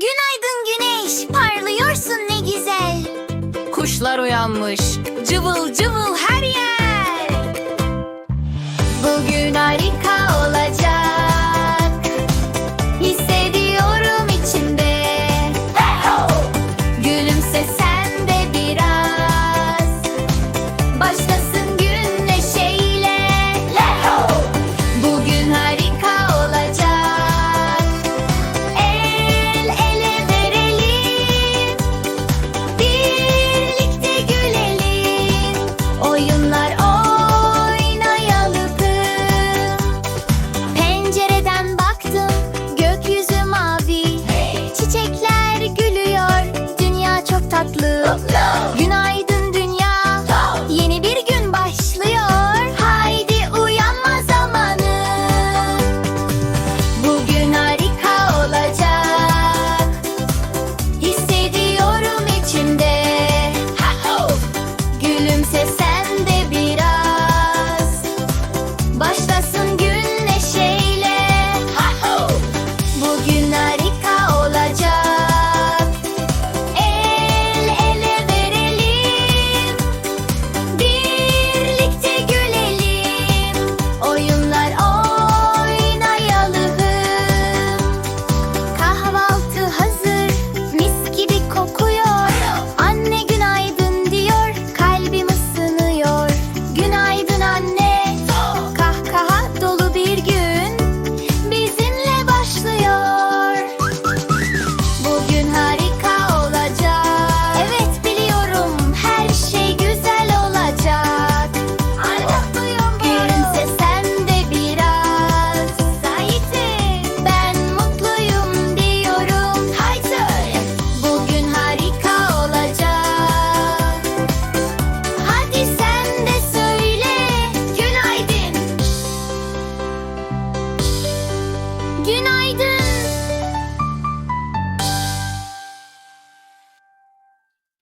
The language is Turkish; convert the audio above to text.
Günaydın güneş, parlıyorsun ne güzel. Kuşlar uyanmış. Cıvıl cıvıl her yer. Bugün harika. tatlı.